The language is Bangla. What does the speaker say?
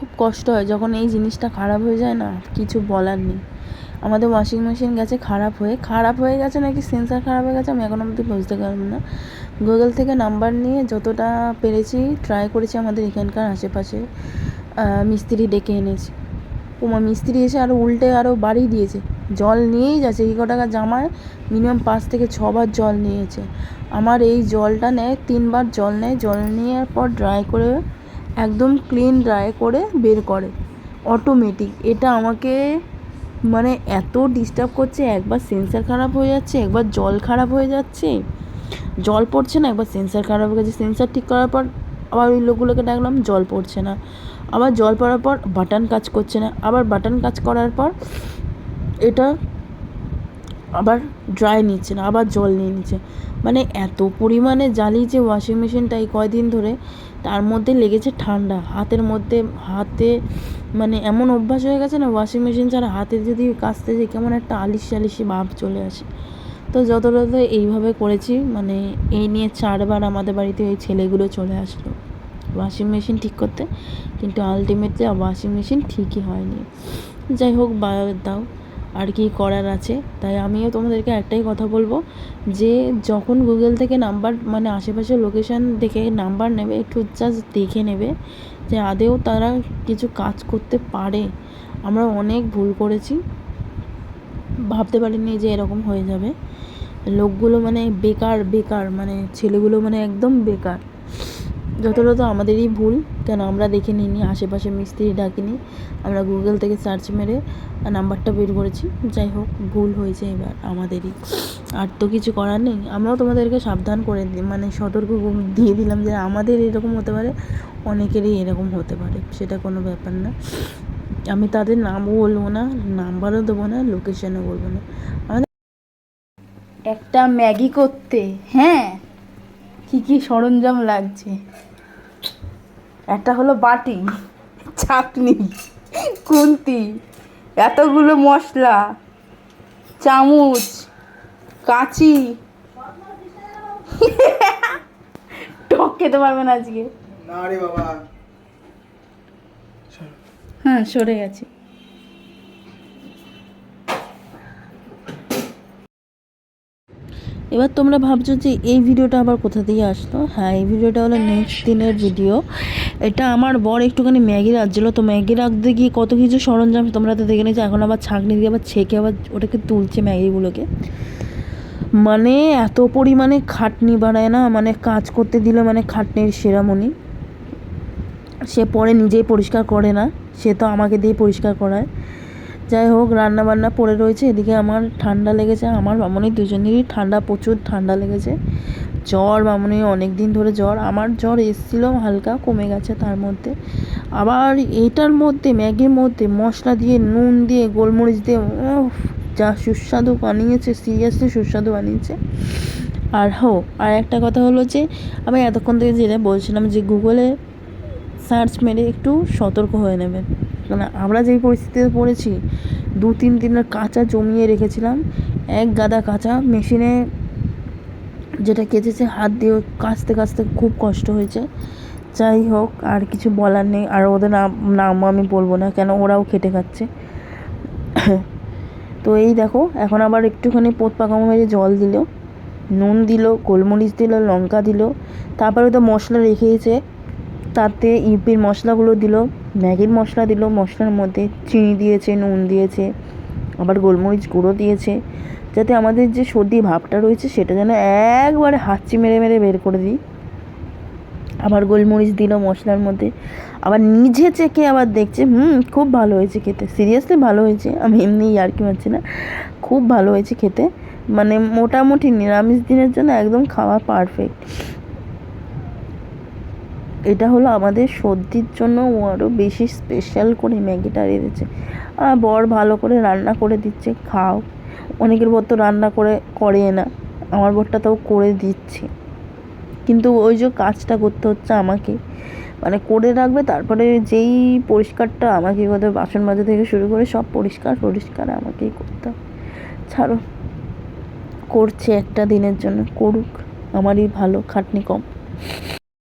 খুব কষ্ট হয়, যখন এই জিনিসটা খারাপ হয়ে যায় না, কিছু বলার নেই। আমাদের ওয়াশিং মেশিন গেছে খারাপ হয়ে খারাপ হয়ে গেছে নাকি সেন্সার খারাপ হয়ে গেছে আমি এখনও অবধি বুঝতে পারলাম না। গুগল থেকে নাম্বার নিয়ে যতটা পেরেছি ট্রাই করেছি আমাদের এখানকার আশেপাশে মিস্ত্রি ডেকে এনেছি। ওমা মিস্ত্রি এসে আরও উল্টে আরও বাড়িয়ে দিয়েছে। জল নিয়েই যাচ্ছে, এই ক টাকা জামায় মিনিমাম পাঁচ থেকে ছবার জল নিয়েছে। আমার এই জলটা নেয়, তিনবার জল নেয়, জল নেওয়ার পর ড্রাই করে একদম ক্লিন ড্রাই করে বের করে। অটোমেটিক এটা আমাকে মানে এত ডিস্টার্ব করছে, একবার সেন্সার খারাপ হয়ে যাচ্ছে, একবার জল খারাপ হয়ে যাচ্ছে। জল পড়ছে না, একবার সেন্সার খারাপ হয়ে গেছে। সেন্সার ঠিক করার পর আবার ওই লোকগুলোকে ডাকলাম, জল পড়ছে না। আবার জল পড়ার পর বাটন কাজ করছে না। আবার বাটন কাজ করার পর এটা আবার ড্রাই নিচ্ছে না, আবার জল নিয়ে নিচ্ছে। মানে এত পরিমাণে জ্বালিয়েছে ওয়াশিং মেশিনটা এই কয়দিন ধরে তার মধ্যে লেগেছে ঠান্ডা। হাতের মধ্যে, হাতে মানে এমন অভ্যাস হয়ে গেছে না ওয়াশিং মেশিন ছাড়া হাতে যদি কাচতে যাই, কেমন একটা আলিশি আলিশি ভাব চলে আসে। তো যতটা এইভাবে করেছি মানে এই নিয়ে চারবার আমাদের বাড়িতে ওই ছেলেগুলো চলে আসলো। ওয়াশিং মেশিন ঠিক করতে, কিন্তু আলটিমেটলি ওয়াশিং মেশিন ঠিকই হয়নি। যাই হোক, বাদ দাও। আর কি করার আছে। তাই আমিও তোমাদেরকে একটাই কথা বলব যে, যখন গুগল থেকে নাম্বার মানে আশেপাশে লোকেশান দেখে নাম্বার নেবে, একটু জাস্ট দেখে নেবে যে আদেও তারা কিছু কাজ করতে পারে। আমরা অনেক ভুল করেছি। ভাবতে পারিনি যে এরকম হয়ে যাবে। লোকগুলো মানে বেকার বেকার মানে ছেলেগুলো মানে একদম বেকার। তো আমাদেরই ভুল, কেন আমরা দেখে নিইনি, আশেপাশে মিস্ত্রি ডাকিনি, আমরা গুগল থেকে সার্চ মেরে নাম্বারটা বের করেছি। যাই হোক, ভুল হয়েছে এবার আমাদেরই। আর তো কিছু করার নেই, আমরাও তোমাদেরকে সাবধান করে দিই মানে সতর্ক দিয়ে দিলাম যে আমাদের এরকম হতে পারে, অনেকেরই এরকম হতে পারে, সেটা কোনো ব্যাপার না। আমি তাদের নামও বলব না নাম্বারও দেবো না লোকেশনও বলব না। একটা ম্যাগি করতে হ্যাঁ? কী কী সরঞ্জাম লাগছে? একটা হলো বাটি চাটনি খুন্তি এতগুলো মশলা চামচ কাঁচি। টক খেতে পারবে না আজকে। না রে বাবা। হ্যাঁ সরে গেছে। এবার তোমরা ভাবছ যে এই ভিডিওটা আবার কোথা থেকে আসলো? হ্যাঁ এই ভিডিওটা হলো নেক্সট দিনের ভিডিও এটা আমার বর একটুখানি ম্যাগি রাখছিল, তো ম্যাগি রাখতে গিয়ে কত কিছু সরঞ্জাম তোমরা তো দেখে নিয়েছো, এখন আবার ছাঁকনি দিয়ে আবার ছেঁকে আবার ওটাকে তুলছে ম্যাগিগুলোকে। মানে এত পরিমাণে খাটনি বাড়ায় না মানে কাজ করতে দিলে মানে খাটনির সেরামণি। সে পরে নিজেই পরিষ্কার করে না, সে তো আমাকে দিয়ে পরিষ্কার করায়। যাই হোক রান্না বান্না পড়ে রয়েছে। এদিকে আমার ঠান্ডা লেগেছে। আমার মামনি দুজনেরই ঠান্ডা, প্রচুর ঠান্ডা লেগেছে। জ্বর, মামনি অনেক দিন ধরে জ্বর। আমার জ্বর এসেছিল, হালকা কমে গেছে তার মধ্যে। আবার এটার মধ্যে, ম্যাগির মধ্যে, মশলা দিয়ে, নুন দিয়ে, গোলমরিচ দিয়ে যা সুস্বাদু বানিয়েছে, সিরিয়াসলি সুস্বাদু বানিয়েছে। আর হো, আর একটা কথা হলো যে, আমি এতক্ষণ থেকে যেটা বলছিলাম যে, গুগলে সার্চ মেরে একটু সতর্ক হয়ে নেবেন। কারণ আমরা যেই পরিস্থিতিতে পড়েছি, দু তিন দিনের কাঁচা জমিয়ে রেখেছিলাম, এক গাদা কাঁচা মেশিনে যেটা কেচেছে, হাত দিয়ে কাচতে কাচতে খুব কষ্ট হয়েছে। যাই হোক, আর কিছু বলার নেই, আর ওদের নাম নাম আমি বলব না, কেন ওরাও খেটে খাচ্ছে। তো এই দেখো, এখন আবার একটুখানি পোত পাকামো মেরে জল দিল, নুন দিল, গোলমরিচ দিল, লঙ্কা দিল, তারপরে তো মশলা রেখেছে তাতে ইউপির মশলাগুলো দিল ম্যাগির মশলা দিল, মশলার মধ্যে চিনি দিয়েছে, নুন দিয়েছে, আবার গোলমরিচ গুঁড়ো দিয়েছে, যাতে আমাদের যে সর্দি ভাবটা রয়েছে সেটা যেন একবারে হাঁচি মেরে মেরে বের করে দিই। আবার গোলমরিচ দিল মশলার মধ্যে, আবার নিজে চেকে আবার দেখছে, হুম, খুব ভালো হয়েছে খেতে। সিরিয়াসলি ভালো হয়েছে, আমি এমনি আর কি মারছি না, খুব ভালো হয়েছে খেতে। মানে মোটামুটি নিরামিষ দিনের জন্য একদম খাওয়া পারফেক্ট এটা হলো আমাদের সর্দির জন্য ও আরও বেশি স্পেশাল করে ম্যাগিটা রেঁধেছে। আর বর ভালো করে রান্না করে দিচ্ছে খাও। অনেকের বর তো রান্না করে করে না। আমার বরটা তাও করে দিচ্ছে। কিন্তু ওই যে কাজটা করতে হচ্ছে আমাকে। মানে করে রাখবে তারপরে যেই পরিষ্কারটা আমাকে হবে, বাসন মাজা থেকে শুরু করে সব পরিষ্কার পরিষ্কার আমাকেই করতে ছাড়ো। করছে একটা দিনের জন্য করুক। আমারই ভালো খাটনি কম।